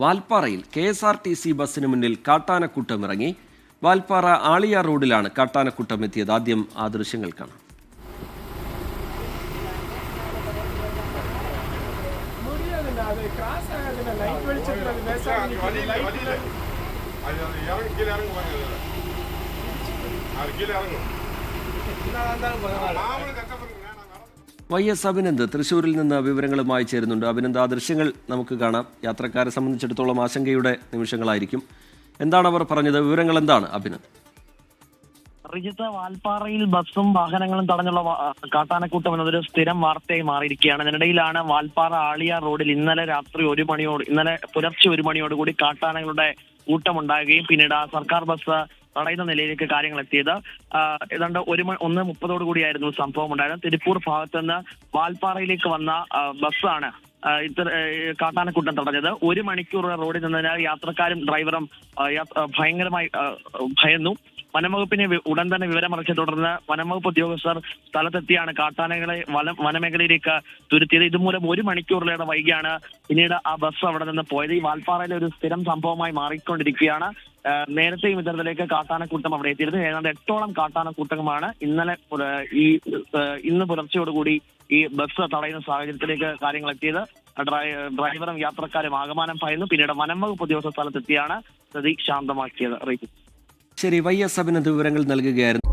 വാൽപ്പാറയിൽ K S R T C ബസ്സിന് മുന്നിൽ കാട്ടാനക്കൂട്ടം ഇറങ്ങി. വാൽപ്പാറ ആളിയാർ റോഡിലാണ് കാട്ടാനക്കൂട്ടം എത്തിയത്. ആദ്യം ആ ദൃശ്യങ്ങൾ കാണാം. ഇറങ്ങും വൈ എസ് അഭിനന്ദ് തൃശ്ശൂരിൽ നിന്ന് വിവരങ്ങളുമായി ചേരുന്നുണ്ട്. അഭിനന്ദ് ആ ദൃശ്യങ്ങൾ നമുക്ക് കാണാം. യാത്രക്കാരെ സംബന്ധിച്ചിടത്തോളം ആശങ്കയുടെ നിമിഷങ്ങളായിരിക്കും. എന്താണ് അവർ പറഞ്ഞത്? വിവരങ്ങൾ എന്താണ് അഭിനന്ദ്? റിജിത്ത് വാൽപ്പാറയിൽ ബസ്സും വാഹനങ്ങളും തടഞ്ഞുള്ള കാട്ടാനക്കൂട്ടം എന്നതൊരു സ്ഥിരം വാർത്തയായി മാറിയിരിക്കുകയാണ്. ഇതിനിടയിലാണ് വാൽപ്പാറ ആളിയാർ റോഡിൽ ഇന്നലെ രാത്രി ഒരു മണിയോട് ഇന്നലെ പുലർച്ചെ ഒരു മണിയോടുകൂടി കാട്ടാനകളുടെ കൂട്ടമുണ്ടാകുകയും പിന്നീട് സർക്കാർ ബസ് തടയുന്ന നിലയിലേക്ക് കാര്യങ്ങൾ എത്തിയത് ഏതാണ്ട് ഒരു ഒന്ന് മുപ്പതോടു കൂടിയായിരുന്നു സംഭവം ഉണ്ടായിരുന്നത്. തിരുപ്പൂർ ഭാഗത്ത് നിന്ന് വാൽപ്പാറയിലേക്ക് വന്ന ബസ്സാണ് ഇത്ര കാട്ടാനക്കൂട്ടം തടഞ്ഞത്. ഒരു മണിക്കൂർ റോഡിൽ നിന്നതിനാൽ യാത്രക്കാരും ഡ്രൈവറും ഭയങ്കരമായി ഭയന്നു. വനംവകുപ്പിനെ ഉടൻ തന്നെ വിവരമറിച്ച തുടർന്ന് വനംവകുപ്പ് ഉദ്യോഗസ്ഥർ സ്ഥലത്തെത്തിയാണ് കാട്ടാനകളെ വനം വനമേഖലയിലേക്ക് തുരുത്തിയത്. ഇതുമൂലം ഒരു മണിക്കൂറിലേറെ വൈകിയാണ് പിന്നീട് ആ ബസ് അവിടെ നിന്ന് പോയത്. ഈ വാൽപ്പാറയിലെ ഒരു സ്ഥിരം സംഭവമായി മാറിക്കൊണ്ടിരിക്കുകയാണ്. നേരത്തെ നേരത്തെയും ഇത്തരത്തിലേക്ക് കാട്ടാനക്കൂട്ടം അവിടെ എത്തിയിരുന്നു. ഏതാണ്ട് എട്ടോളം കാട്ടാനക്കൂട്ടമാണ് ഇന്നലെ ഈ ഇന്ന് പുലർച്ചയോടുകൂടി ഈ ബസ് തടയുന്ന സാഹചര്യത്തിലേക്ക് കാര്യങ്ങൾ എത്തിയത്. ഡ്രൈ- ഡ്രൈവറും യാത്രക്കാരും ആകമാനം ഭയന്നു പിന്നീട് വനംവകുപ്പ് ഉദ്യോഗസ്ഥ സ്ഥലത്തെത്തിയാണ് സ്ഥിതി ശാന്തമാക്കിയത് റീതി ശരി വൈ എസ് അഭിനന്ദ് വിവരങ്ങൾ നൽകുകയായിരുന്നു.